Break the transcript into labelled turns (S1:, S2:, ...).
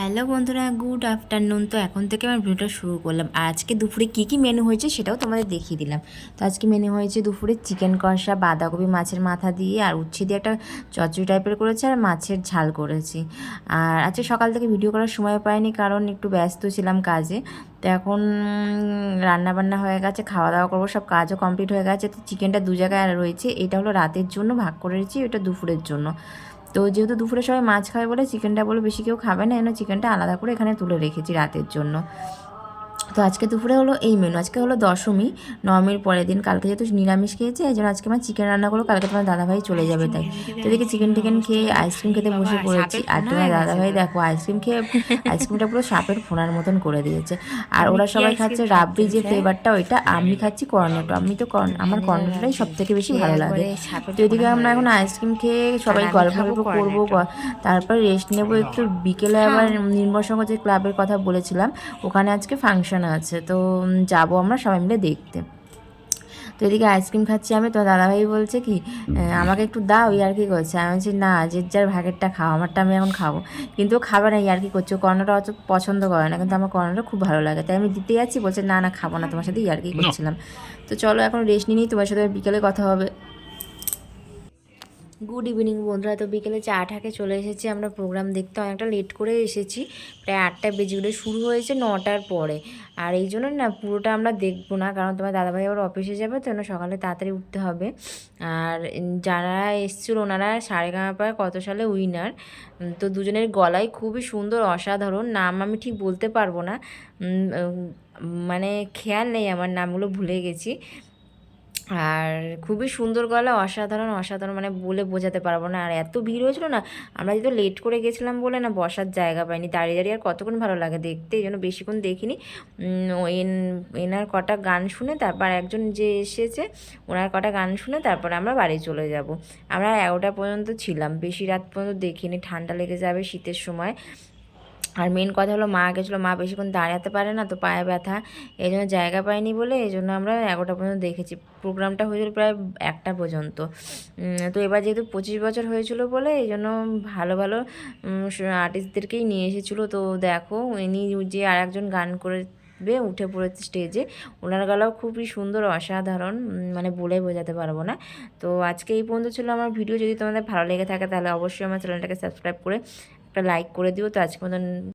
S1: Hello বন্ধুরা, good afternoon. তো এখন থেকে আমার ভিডিওটা শুরু করলাম। আজকে দুপুরে কী কী মেনু হয়েছে সেটাও তোমাদের দেখিয়ে দিলাম। তো আজকে মেনু হয়েছে দুপুরে চিকেন কষা, বাঁধাকপি মাছের মাথা দিয়ে, আর উচ্ছে দিয়ে একটা চচ্চড়ি টাইপের করেছে, আর মাছের ঝাল করেছি। আর আজকে সকাল থেকে ভিডিও করার সময় পাইনি, কারণ একটু ব্যস্ত ছিলাম কাজে। তো এখন রান্না বান্না হয়ে গেছে খাওয়া দাওয়া করব, সব কাজও কমপ্লিট হয়ে গেছে। তো চিকেনটা দু জায়গায় রয়েছে, এটা হলো রাতের জন্য ভাগ করেছি ওটা দুপুরের জন্য। তো যেহেতু দুপুরে সবাই মাছ খাবে বলে চিকেনটা বলে বেশি কেউ খাবে না এনে চিকেনটা আলাদা করে এখানে তুলে রেখেছি রাতের জন্য। তো আজকে দুপুরে হলো এই মেনু আজকে হলো দশমী নবমীর পরের দিন কালকে যেহেতু নিরামিষ খেয়েছে এই জন্য আজকে আমার চিকেন রান্না করো কালকে তোমার দাদাভাই চলে যাবে তাই। তো দেখি চিকেন টিকেন খেয়ে আইসক্রিম খেতে বসে পড়েছি। আর তোমার দাদাভাই দেখো আইসক্রিম খেয়ে আইসক্রিমটা পুরো সাপের ফোনার মতন করে দিয়েছে। আর ওরা সবাই খাচ্ছে রাবড়ি যে ফ্লেভারটা ওইটা আমি খাচ্ছি কর্নেটো আমি তো কর্ন আমার কর্নেটোটাই সব থেকে বেশি ভালো লাগে। তো এদিকে আমরা এখন আইসক্রিম খেয়ে সবাই গল্প গল্প করব। তারপর রেস্ট নেব একটু বিকেলে আবার নির্মল সঙ্গ যে ক্লাবের কথা বলেছিলাম ওখানে আজকে ফাংশন আছে। তো যাব আমরা সবাই মিলে দেখতে। তো এদিকে আইসক্রিম খাচ্ছি আমি। তো দাদাভাই বলছে কি আমাকে একটু দাও ইয়ার কি করছে? আমি বলছি না যে যার ভাগেরটা খাও আমারটা আমি এখন খাব। কিন্তু খাবে না ইয়ার কি করছে? কর্নাটা অত পছন্দ করে না কিন্তু আমার কর্নাটা খুব ভালো লাগে। তাই আমি দিতে যাচ্ছি বলছে না না খাব না তোমার সাথে ইয়ার কি করছিলাম। তো চলো এখন রেস্ট নিয়ে নিই তোমার সাথে বিকেলে কথা হবে। গুড ইভিনিং বন্ধুরা। তো বিকেলে চা ঠাকে চলে এসেছি। আমরা প্রোগ্রাম দেখতে অনেকটা লেট করে এসেছি। প্রায় আটটা বেজে গেলে শুরু হয়েছে নটার পরে। আর এই জন্য না, পুরোটা আমরা দেখব না। কারণ তোমার দাদাভাই আবার অফিসে যাবে, তো জন্য সকালে তাড়াতাড়ি উঠতে হবে। আর যারা এসছিল, ওনারা সারেগামাপায় কত সালে উইনার তো দুজনের গলায় খুবই সুন্দর, অসাধারণ নাম আমি ঠিক বলতে পারব না। মানে খেয়াল নেই, আমার নামগুলো ভুলে গেছি। আর খুবই সুন্দর গলা, অসাধারণ অসাধারণ মানে বলে বোঝাতে পারব না। আর এত ভিড় হয়েছিল না, আমরা যেহেতু লেট করে গেছিলাম বলে না, বসার জায়গা পাইনি। দাঁড়িয়ে দাঁড়িয়ে আর কতক্ষণ ভালো লাগে দেখতে, এই জন্য বেশিক্ষণ দেখিনি। এন- এনার কটা গান শুনে তারপর একজন যে এসেছে, ওনার কটা গান শুনে তারপরে আমরা বাড়ি চলে যাব। আমরা এগারোটা পর্যন্ত ছিলাম, বেশি রাত পর্যন্ত দেখিনি, ঠান্ডা লেগে যাবে শীতের সময়। আর মেন কথা হলো মা গেছিল, মা বেশিক্ষণ দাঁড়াতে পারে না, তো পায়ে ব্যথা। এই জন্য জায়গা পাইনি বলে এই জন্য আমরা এগারোটা পর্যন্ত দেখেছি। প্রোগ্রামটা হয়েছিল প্রায় একটা পর্যন্ত। তো এবার যেহেতু পঁচিশ বছর হয়েছিল বলে এই জন্য ভালো ভালো আর্টিস্টদেরকেই নিয়ে এসেছিল। তো দেখো, ইনি যে আর একজন গান করে বে উঠে পড়েছে স্টেজে ওনার গলাও খুবই সুন্দর, অসাধারণ মানে বলে বোঝাতে পারব না। তো আজকে এই পর্যন্ত ছিল আমার ভিডিও। যদি তোমাদের ভালো লেগে থাকে, তাহলে অবশ্যই আমার চ্যানেলটাকে সাবস্ক্রাইব করে একটা লাইক করে দিও তো আজকে মতন